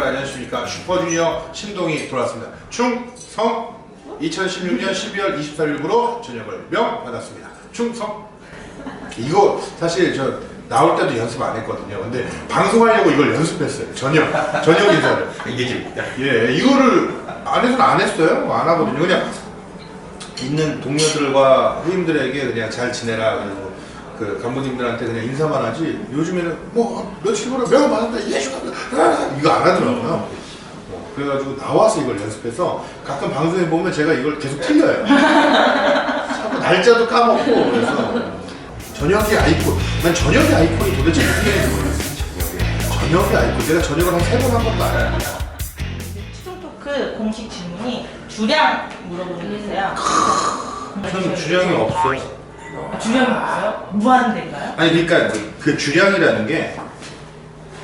안녕하십니까? 슈퍼주니어 신동이 돌아왔습니다. 충성. 2016년 12월 24일 일부로 저녁을 명 받았습니다. 충성. 이거 사실 저 나올 때도 연습 안 했거든요. 근데 방송하려고 이걸 연습했어요. 저녁 저녁 인사를. 이게 재밌다. 예 이거를 안 해서는 안 했어요. 안 하거든요. 그냥 있는 동료들과 후임들에게 그냥 잘 지내라 그리고 그 간부님들한테 그냥 인사만 하지 요즘에는 뭐 며칠 후로 명을 받았다 예수한다 이거 안 하더라고요. 어, 그래가지고 나와서 이걸 연습해서 가끔 방송에 보면 제가 이걸 계속 틀려요. 자꾸 날짜도 까먹고 그래서 저녁의 아이콘 난 저녁의 아이콘이 도대체 무슨 얘기인지 모르겠어요. 저녁의 아이콘 내가 저녁을 한 세 번 한 것도 아니야 최종 토크 공식 질문이 주량 물어보는 게 있어요. 저는 주량이 없어요 아, 주량이 없어요? 무한대인가요? 아니 그러니까 그, 그 주량이라는 게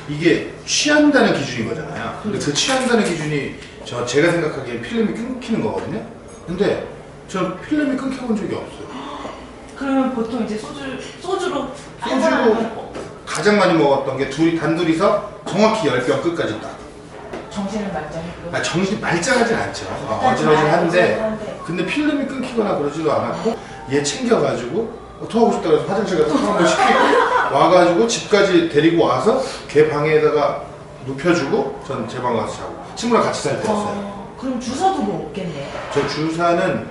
이게 취한다는 기준인 거잖아요. 근데 그 취한다는 기준이 저 제가 생각하기엔 필름이 끊기는 거거든요. 근데 전 필름이 끊겨본 적이 없어요. 그러면 보통 이제 소주 소주로 소주로 가장 많이 먹었던 게 둘이 단둘이서 정확히 10병 끝까지 딱. 정신을 말짱했고 아, 정신이 말짱하진 않죠. 어, 어질어질한데 근데 필름이 끊기거나 그러지도 않았고 얘 챙겨가지고 어, 토하고 싶다 그래서 화장실 가서 토 한번 시키고 와가지고 집까지 데리고 와서 걔 방에다가 눕혀주고 전 제 방 가서 자고 친구랑 같이 살 때였어요. 어, 그럼 주사도 뭐 없겠네요. 저 주사는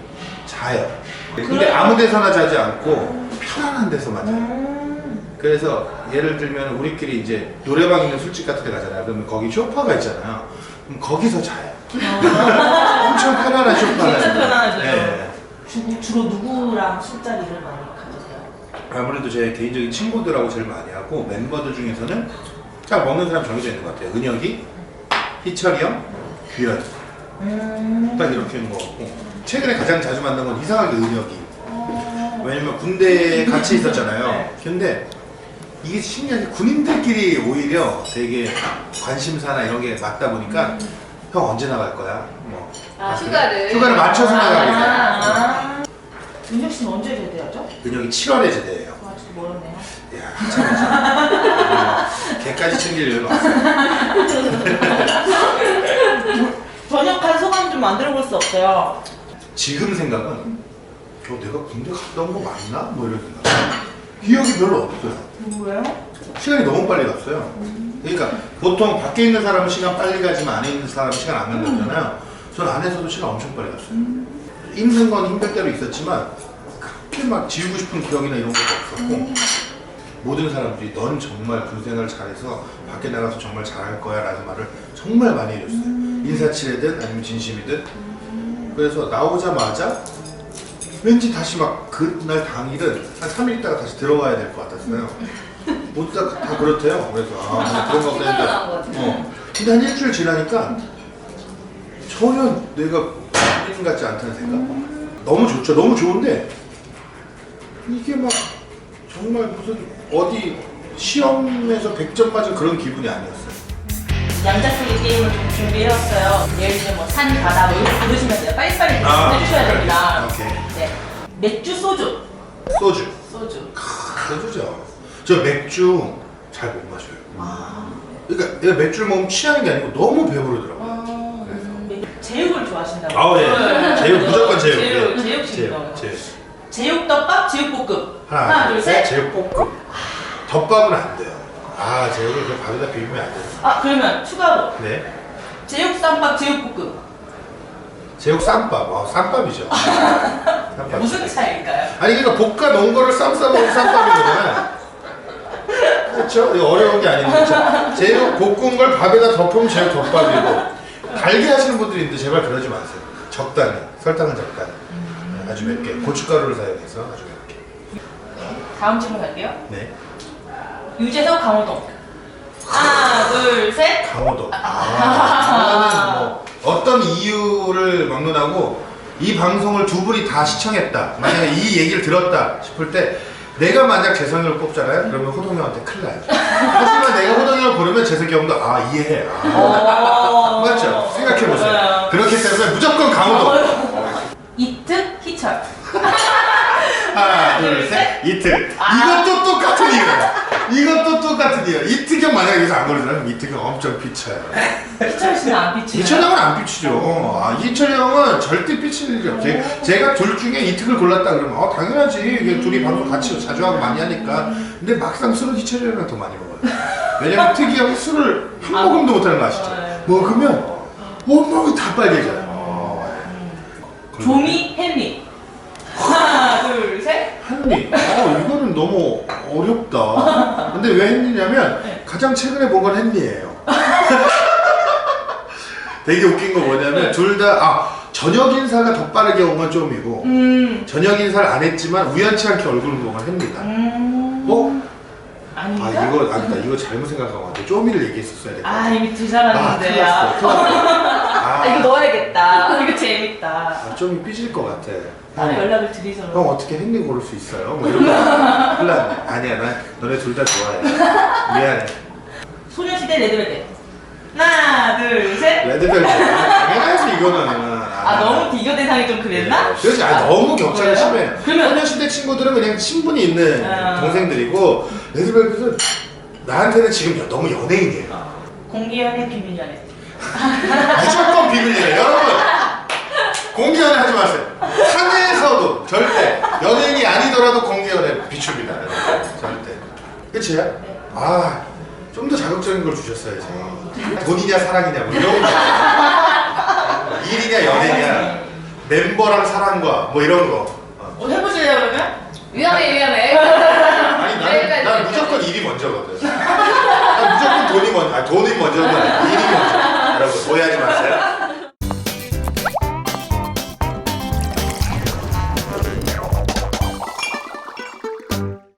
자요. 근데 아무 데서나 자지 않고 편안한 데서만 자요. 음, 그래서 예를 들면 우리끼리 이제 노래방 있는 술집 같은 데 가잖아요. 그러면 거기 쇼파가 있잖아요. 그럼 거기서 자요. 엄청 편안한 쇼파는. 진짜 편안하죠. 예. 주, 주로 누구랑 술자리를 많이 가지세요? 아무래도 제 개인적인 친구들하고 제일 많이 하고 멤버들 중에서는 딱 먹는 사람 정해져 있는 것 같아요. 은혁이, 희철이 형, 규현. 음, 딱 이렇게 있는 것 같고 최근에 가장 자주 만난 건 이상하게 은혁이. 어, 왜냐면 군대에 같이 네. 있었잖아요. 근데 이게 신기하게 군인들끼리 오히려 되게 관심사나 이런 게 맞다 보니까 형 언제 나갈 거야? 뭐 아? 휴가를. 휴가를 맞춰서 나가게 돼요. 아, 윤혁 씨는 언제 제대하죠? 은혁이 7월에 제대해요. 아, 진짜 멀었네요. 야, 한참이죠. 걔까지 챙길 일은 없어요. 전역한 소감 좀 만들어 볼 수 없어요. 지금 생각은 어, 내가 군대 갔다 온 거 맞나? 뭐 이런 생각. 기억이 별로 없어요. 왜요? 시간이 너무 빨리 갔어요. 그러니까 보통 밖에 있는 사람은 시간 빨리 가지만 안에 있는 사람은 시간 안 간다잖아요. 전 안에서도 시간 엄청 빨리 갔어요. 힘든 건 힘들 때도 있었지만 그렇게 막 지우고 싶은 기억이나 이런 것도 없었고 모든 사람들이 넌 정말 군생활 잘해서 밖에 나가서 정말 잘할 거야 라는 말을 정말 많이 해줬어요. 인사치레든 아니면 진심이든 그래서 나오자마자 왠지 다시 막 그날 당일은 한 3일 있다가 다시 들어가야 될 것 같았어요. 모두 다, 다 그렇대요. 그래서 아 보다 나온 것 했는데 어. 근데 한 일주일 지나니까 전혀 내가 군인 같지 않다는 생각. 너무 좋죠. 너무 좋은데 이게 막 정말 무슨 어디 시험에서 100점 맞은 그런 기분이 아니었어요. 양자쓰기 게임을 좀 준비해왔어요. 예를 들면 뭐 산 바다 뭐 이렇게 부르시면 돼요. 빨리빨리 아, 해주셔야 됩니다. 오케이. 네. 맥주 소주. 소주. 소주. 소주죠. 저 맥주 잘 못 마셔요. 아. 그러니까 내가 맥주를 먹으면 취하는 게 아니고 너무 배부르더라고요. 어, 그래서. 음, 제육을 좋아하신다고. 아우 예. 네. 제육 무조건 제육. 제육, 예. 제육식이요. 제육. 제육. 제육덮밥, 제육 볶음. 하나, 둘, 셋. 제육 볶음. 덮밥은 안 돼요. 아 제육을 그 밥에다 비비면 안 돼요. 아, 그러면 추가로 네. 제육쌈밥, 제육볶음. 제육 쌈밥. 아 쌈밥이죠. 쌈밥. 무슨 차이일까요? 아니 그러니까 볶아 놓은 거를 쌈 싸먹은 쌈밥인 거잖아요. 그렇죠? 이거 어려운 게 그렇죠? 제육 볶은 걸 밥에다 덮으면 제육 덮밥이고 달게 하시는 분들이 있는데 제발 그러지 마세요. 적당히 설탕은 적당히 네, 아주 맵게 고춧가루를 사용해서 아주 맵게. 다음 질문 갈게요. 네. 유재석, 강호동. 하나, 둘, 셋. 강호도. 아, 저는 뭐 어떤 이유를 막론하고 이 방송을 두 분이 다 시청했다. 만약에 이 얘기를 들었다 싶을 때 내가 만약 재성이를 뽑잖아요. 그러면 호동이 형한테 큰일 나요. 하지만 내가 호동이 형을 고르면 재석이 형도 아 이해해. 아, 어... 맞죠? 생각해 보세요. 맞아요. 그렇기 때문에 무조건 강호도. 이특, 희철. 하나, 둘, 셋, 이특. 이것도 똑같은 이유예요. 이것도 똑같은 이유. 이특 형 만약에 여기서 안 고르잖아요. 그럼 이특 형 엄청 비쳐요. 희철 이철은 안 비치나요? 이철 형은 안 삐치죠. 아, 이철 형은 절대 삐칠 일이 없어요. 제가 둘 중에 이특을 골랐다 그러면 어, 당연하지. 이게 둘이 방송 같이 자주 하고 많이 하니까. 근데 막상 술은 이철 형이랑 더 많이 먹어요. 왜냐면 특이 형이 술을 한 아, 모금도 못하는 거 아시죠? 네. 먹으면 온몸이 다 빨개져요. 어, 조미 헨리. 하나, 둘, 셋. 한리. 어, 이거는 너무 어렵다. 근데 왜 했느냐면 네. 가장 최근에 본 건 헨리예요. 되게 웃긴 거 뭐냐면 둘다 아, 저녁 인사가 더 빠르게 온 건 좀이고 음. 저녁 인사를 안 했지만 우연치 않게 얼굴 운동을 합니다. 음. 어? 아 아닌가? 이거 아니다 이거 잘못 생각한 것 같아. 쪼미를 얘기했었어야 돼. 아, 이미 두 아, 사람인데. 큰일 났어. 아, 아, 이거 넣어야겠다. 이거 재밌다. 아, 쪼미 삐질 것 같아. 따로 형, 연락을 드리서로. 형 어떻게 핸디 고를 수 있어요? 뭐 이런 거. 큰일 났네. 아니야, 난 너네 둘 다 좋아해. 미안해. 소녀시대 레드벨벳. 하나, 둘, 셋. 레드벨벳. 당연하지, 이거는. 아, 너무 비교 대상이 좀 그랬나? 그렇지, 아니, 너무 격차가 그래요? 심해. 그러면- 소녀시대 친구들은 그냥 친분이 있는 아. 동생들이고, 레드벨벳은 나한테는 지금 여- 너무 연예인이에요. 공기연의 비밀 연애. 무조건 비밀이에요. 여러분! 공개연애 하지 마세요. 산에서도 절대 연예인이 아니더라도 공개연애 비춥니다. 절대. 끝이야? 아, 좀 더 자극적인 걸 주셨어야지. 돈이냐 사랑이냐 뭐 이런 거. 일이냐 연애냐 멤버랑 사랑과 뭐 이런 거. 어. 어, 해보실래요, 그러면? 위험해 위험해. 아니 나는, 난 무조건 일이 먼저거든. 난 무조건 돈이 먼저, 아 돈이 먼저가 아니라 일이 먼저. 여러분 오해하지 마세요.